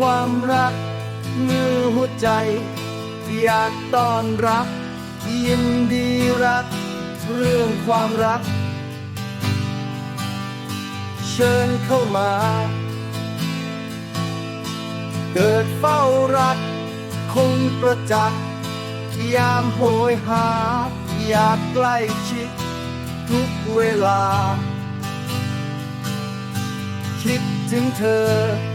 ความรัก มือหัวใจ อยากต้อนรับ ยินดีรัก เรื่องความรัก เชิญเข้ามา เกิดเฝ้ารัก คงประจักษ์ยามโหยหา อยากใกล้ชิด ทุกเวลา คิดถึงเธอ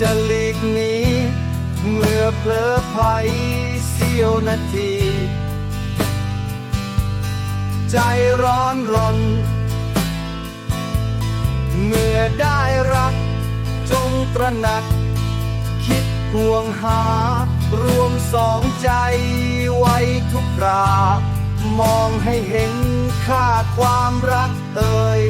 จะหลีกหนีเมื่อเพลอไพลเสี้ยวนาที ใจร้อนรน เมื่อได้รักจงตระหนัก คิดห่วงหารวมสองใจไว้ทุกรา มองให้เห็นค่าความรักเอ่ย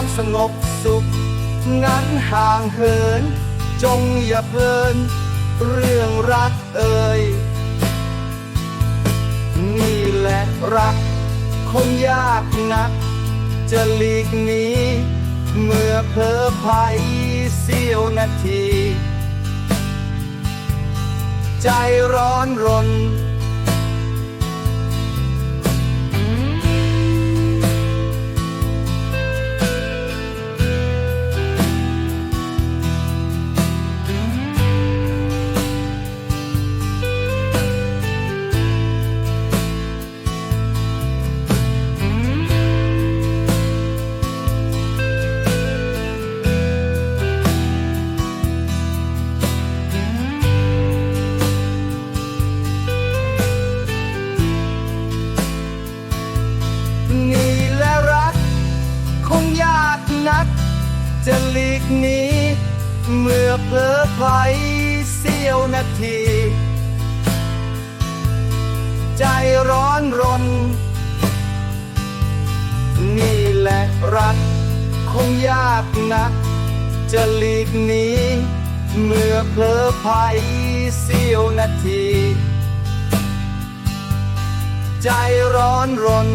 ความสงบสุข งั้นห่างเหิน จงอย่าเพลิน เรื่องรักเอ่ย นี่แหละรัก คงยากนัก จะหลีกหนีเมื่อเพอไพลเสี้ยวนาที ใจร้อนรน จะหลีกหนีเมื่อเพลอไพลเสี้ยวนาที ใจร้อนรน นี่แหละรักคงยากนัก จะหลีกหนีเมื่อเพลอไพลเสี้ยวนาที ใจร้อนรน